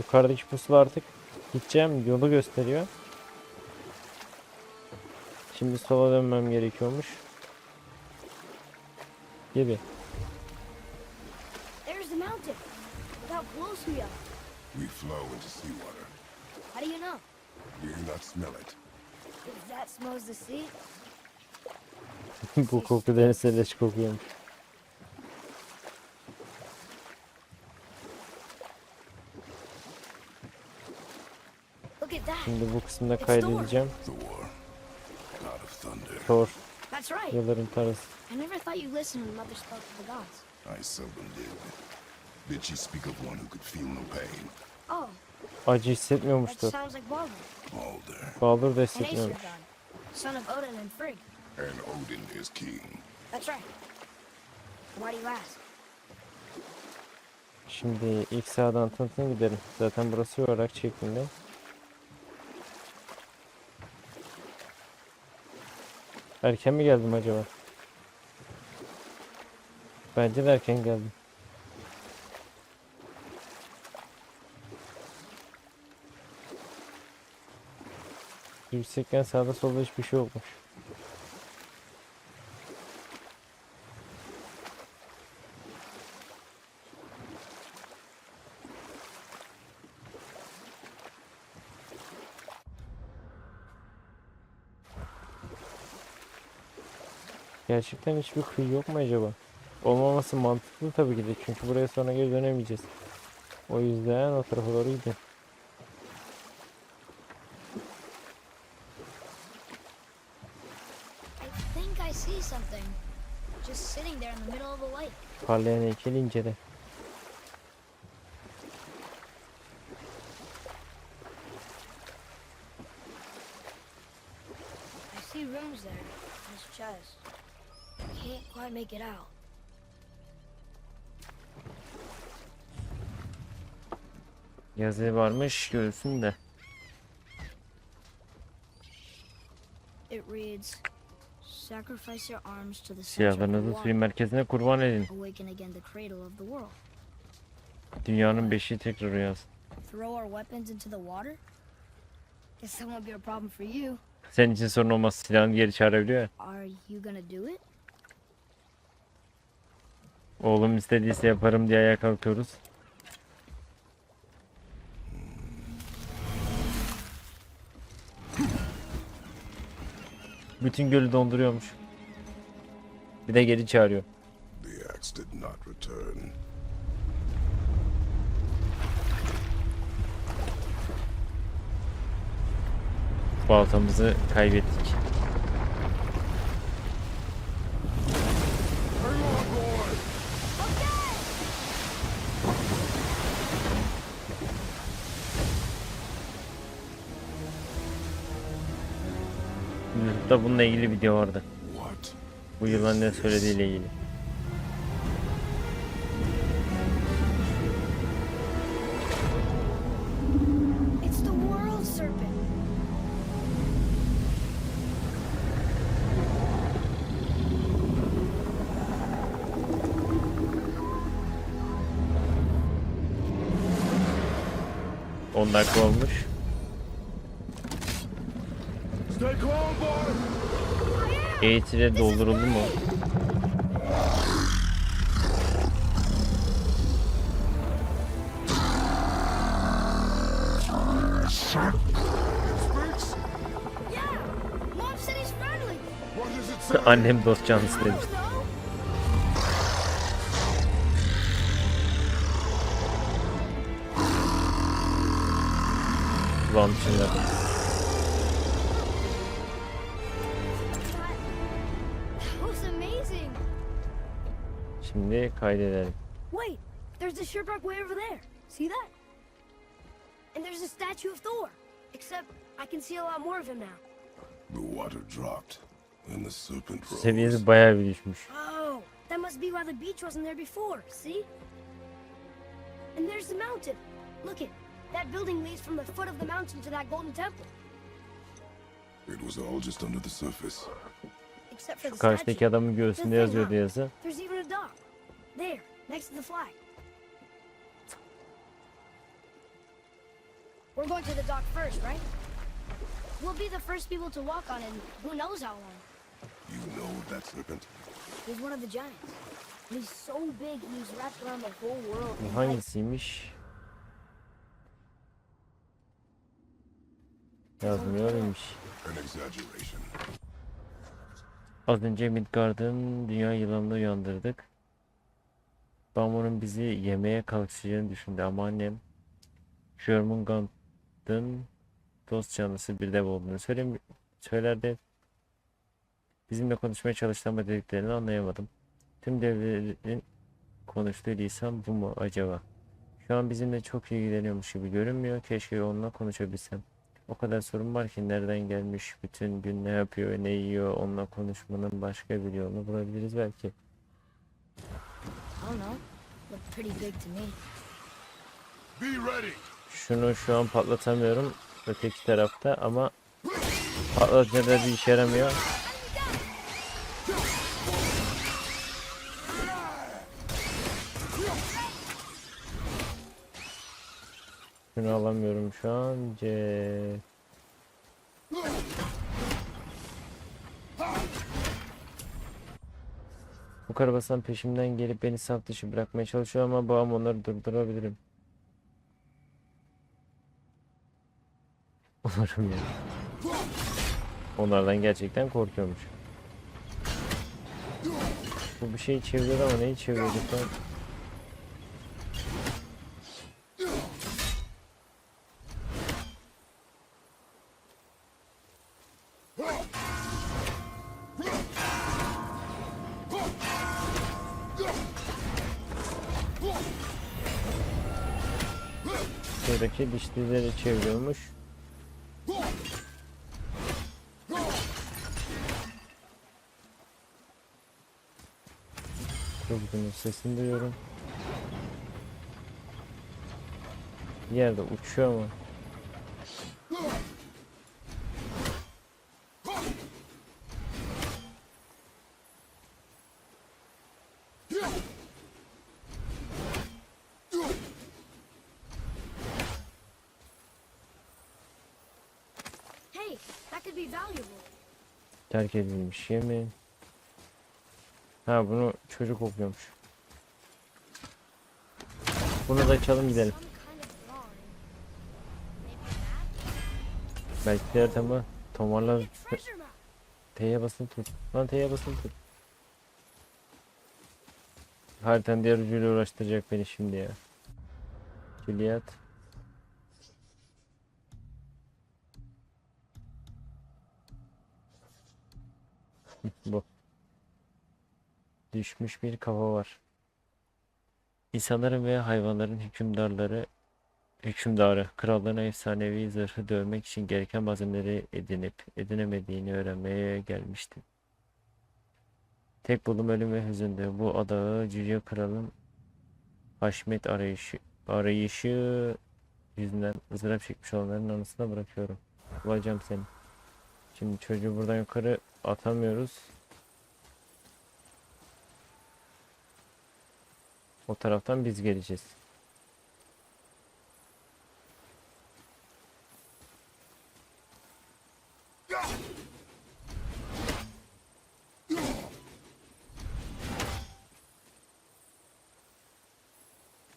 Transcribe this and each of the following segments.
Yukarıdaki pusula artık gideceğim yolu gösteriyor. Şimdi sola dönmem gerekiyormuş. Gibi. We flow into seawater. How do you know? Do you not smell it? If that smells the sea, Bu koku deniz kokuyormuş. look at that. Şimdi bu kısımda kaydedeceğim. Thor, yılların tanrısı. I never thought you listened when Mother spoke to the gods. I seldom did. Did she speak of one who could feel no pain? Oh, Acı hissetmiyormuştu. Baldur. Baldur da hissetmiyormuş. son of Odin and Frigg. And Odin is king. That's right. Why do you ask? Şimdi ilk sağdan tanıtım gidelim. Zaten burası olarak şeklinde. Erken mi geldim acaba? Bence de erken geldim. Yüksekken sağda solda hiçbir şey olmuş. Gerçekten hiçbir kıyı yok mu acaba? Olmaması mantıklı tabii ki de çünkü buraya sonra geri dönemeyeceğiz. O yüzden o tarafa doğru gidelim. I think I see something. Just sitting there in the middle of the lake. Parlayan heykeli incele. I see runes there in his chest. I can't quite make it out. Yazı varmış görsün de. It reads, Sacrifice your arms to the Silahlarınızı suyun merkezine kurban edin. Awaken again the cradle of the world. Dünyanın beşiği tekrar uyansın. Throw our weapons into the water? Guess that won't be a problem for you. Senin için sorun olmaz silahını geri çağırabiliyor ya. Are you gonna do it? Oğlum istediyse yaparım diye ayağa kalkıyoruz. Bütün gölü donduruyormuş. Bir de geri çağırıyor. The axe did not return. Baltamızı kaybettik. YouTube'da bununla ilgili video vardı. Bu yılan ne söylediğiyle ilgili. On 10 dakika olmuş. Eğitile dolduruldu mu? Speaks? Yeah! Mom said he's friendly. Şimdi kaydedelim. Wait, there's the shipwreck way over there. See that? And there's a statue of Thor. Except I can see a lot more of him now. The water dropped, and the serpent rose. Seviyesi bayağı bir düşmüş. Oh, that must be why the beach wasn't there before. See? And there's the mountain. Look it. That building leads from the foot of the mountain to that golden temple. It was all just under the surface. Except for the Karşıdaki statue. adamın göğsünde yazıyordu yazı. There's even a dock. There, next to the flag. We're going to the dock first, right? We'll be the first people to walk on it in who knows how long. You know that serpent? He's one of the giants. And he's so big he's wrapped around the whole world. Bu in light. hangisiymiş? Yazmıyormuş. An exaggeration. Az önce Midgard'ın dünya yılanını uyandırdık. Bamon'un bizi yemeye kalkışacağını düşündü ama annem Jörmungand'ın dost canlısı bir dev olduğunu söylem söylerdi. Bizimle konuşmaya çalıştı ama dediklerini anlayamadım. Tüm devlerin konuştuğu lisan bu mu acaba? Şu an bizimle çok ilgileniyormuş gibi görünmüyor. Keşke onunla konuşabilsem. O kadar sorun var ki nereden gelmiş, bütün gün ne yapıyor, ne yiyor, onunla konuşmanın başka bir yolunu bulabiliriz belki. I don't know. Looked pretty big to me. Be ready! Şunu şu an patlatamıyorum öteki tarafta ama patlatınca da bir işe yaramıyor. Şunu alamıyorum şu an. C. Bu karabasan peşimden gelip beni saf dışı bırakmaya çalışıyor ama babam onları durdurabilirim. Umarım ya. Onlardan gerçekten korkuyormuş. Bu bir şey çeviriyor ama neyi çeviriyorduk lan? Şuradaki dişlileri çeviriyormuş. Kurgunun sesini duyuyorum. Yerde uçuyor ama. Hey, that could be valuable. Terk edilmiş yemin. Ha bunu çocuk okuyormuş. Bunu da açalım gidelim. Belki de haritamı tomarlar. T'ye basın tut. Lan T'ye basın tut. Haritanın diğer ucuyla uğraştıracak beni şimdi ya. Külliyat. Bu. Düşmüş bir kafa var. İnsanların ve hayvanların hükümdarları hükümdarı krallığına efsanevi zırhı dövmek için gereken malzemeleri edinip edinemediğini öğrenmeye gelmişti. Tek bulum ölüm ve hüzündü. Bu adağı Cüce Kral'ın Haşmet arayışı, arayışı yüzünden ızdırap çekmiş olanların anısına bırakıyorum. Bulacağım seni. Şimdi çocuğu buradan yukarı atamıyoruz. O taraftan biz geleceğiz.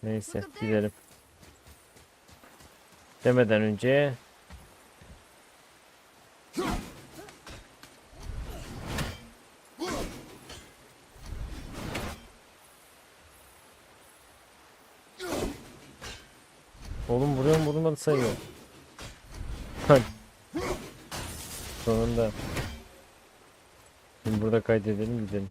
Neyse gidelim. Demeden önce Oğlum vuruyor mu vurmadı sayıyor. Sonunda. Şimdi burada kaydedelim gidelim.